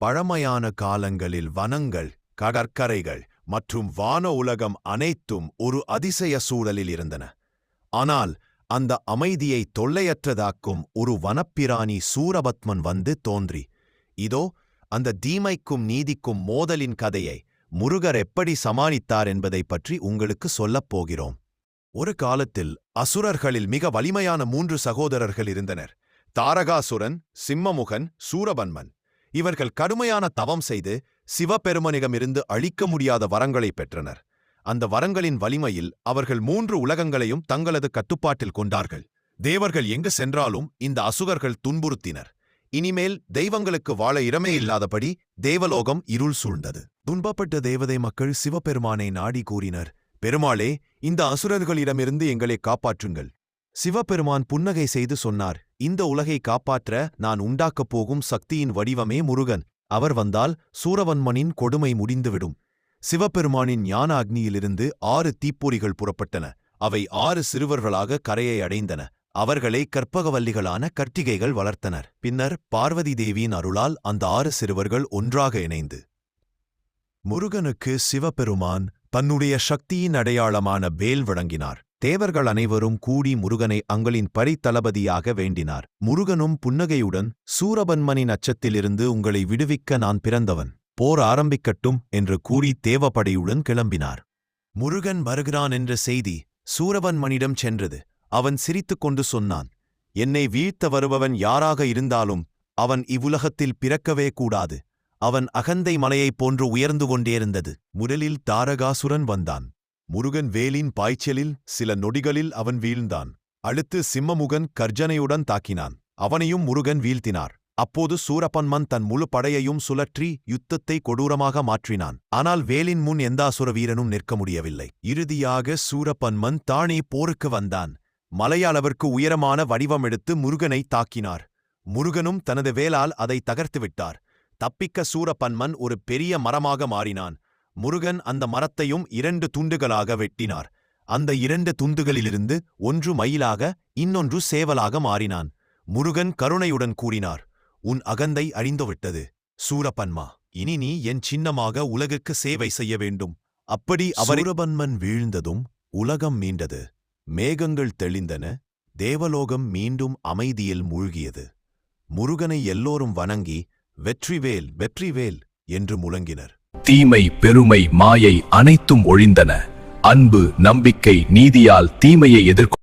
பழமையான காலங்களில் வனங்கள் கடற்கரைகள் மற்றும் வான உலகம் அனைத்தும் ஒரு அதிசய சூழலில் இருந்தன. ஆனால் அந்த அமைதியை தொல்லையற்றதாக்கும் ஒரு வனப்பிராணி சூரபத்மன் வந்து தோன்றி இதோ அந்த தீமைக்கும் நீதிக்கும் மோதலின் கதையை முருகர் எப்படி சமாளித்தார் என்பதைப் பற்றி உங்களுக்கு சொல்லப் போகிறோம் ஒரு காலத்தில் அசுரர்களில் மிக வலிமையான மூன்று சகோதரர்கள் இருந்தனர். தாரகாசுரன் சிம்மமுகன் சூரபன்மன். இவர்கள் கடுமையான தவம் செய்து சிவபெருமனிடமிருந்து அழிக்க முடியாத வரங்களை பெற்றனர். அந்த வரங்களின் வலிமையில் அவர்கள் மூன்று உலகங்களையும் தங்களது கட்டுப்பாட்டில் கொண்டார்கள். தேவர்கள் எங்கு சென்றாலும் இந்த அசுகர்கள் துன்புறுத்தினர். இனிமேல் தெய்வங்களுக்கு வாழ இடமே இல்லாதபடி தேவலோகம் இருள் சூழ்ந்தது. துன்பப்பட்ட தேவதை மக்கள் சிவபெருமானை நாடி கூறினர் பெருமாளே இந்த அசுரர்களிடமிருந்து எங்களை காப்பாற்றுங்கள். சிவபெருமான் புன்னகை செய்து சொன்னார் இந்த உலகை காப்பாற்ற நான் உண்டாக்கப் போகும் சக்தியின் வடிவமே முருகன். அவர் வந்தால் சூரவன்மனின் கொடுமை முடிந்துவிடும். சிவபெருமானின் ஞான அக்னியிலிருந்து ஆறு தீப்பொறிகள் புறப்பட்டன. அவை ஆறு சிறுவர்களாக கரையை அடைந்தன. அவர்களை கற்பகவல்லிகளான கர்த்திகைகள் வளர்த்தனர். பின்னர் பார்வதி தேவியின் அருளால் அந்த ஆறு சிறுவர்கள் ஒன்றாக இணைந்து. முருகனுக்கு சிவபெருமான் தன்னுடைய சக்தியின் அடையாளமான வேல் வழங்கினார். தேவர்கள் அனைவரும் கூடி முருகனை அங்களின் பரித்தளபதியாக வேண்டினார். முருகனும் புன்னகையுடன் சூரபன்மனின் அச்சத்திலிருந்து உங்களை விடுவிக்க நான் பிறந்தவன். போர் ஆரம்பிக்கட்டும் என்று கூறி தேவப்படையுடன் கிளம்பினார். முருகன் வருகிறான் என்ற செய்தி சூரபன்மனிடம் சென்றது. அவன் சிரித்துக் கொண்டு சொன்னான் என்னை வீழ்த்த வருபவன் யாராக இருந்தாலும் அவன் இவ்வுலகத்தில் பிறக்கவே கூடாது. அவன் அகந்தை மலையைப் போன்று உயர்ந்து கொண்டேருந்தது முதலில் தாரகாசுரன் வந்தான். முருகன் வேலின் பாய்ச்சலில் சில நொடிகளில் அவன் வீழ்ந்தான். அடுத்து சிம்மமுகன் கர்ஜனையுடன் தாக்கினான். அவனையும் முருகன் வீழ்த்தினார். அப்போது சூரபன்மன் தன் முழு படையையும் சுழற்றி யுத்தத்தை கொடூரமாக மாற்றினான். ஆனால் வேலின் முன் எந்தாசுர வீரனும் நிற்க முடியவில்லை. இறுதியாக சூரபன்மன் தானே போருக்கு வந்தான். மலையளவிற்கு உயரமான வடிவம் எடுத்து முருகனை தாக்கினார். முருகனும் தனது வேலால் அதை தகர்த்துவிட்டார் தப்பிக்க சூரபன்மன் ஒரு பெரிய மரமாக மாறினான். முருகன் அந்த மரத்தையும் இரண்டு துண்டுகளாக வெட்டினார். அந்த இரண்டு துண்டுகளிலிருந்து ஒன்று மயிலாக இன்னொன்று சேவலாக மாறினான். முருகன் கருணையுடன் கூறினார் உன் அகந்தை அழிந்துவிட்டது. சூரபன்மா இனி நீ என் சின்னமாக உலகுக்கு சேவை செய்ய வேண்டும். அப்படி அவர் சூரபன்மன் வீழ்ந்ததும் உலகம் மீண்டது மேகங்கள் தெளிந்தன. தேவலோகம் மீண்டும் அமைதியில் மூழ்கியது. முருகனை எல்லோரும் வணங்கி வெற்றிவேல் வெற்றிவேல் என்று முழங்கினர். தீமை பெருமை மாயை அனைத்தும் ஒழிந்தன. அன்பு நம்பிக்கை நீதியால் தீமையை எதிர்கொள்ள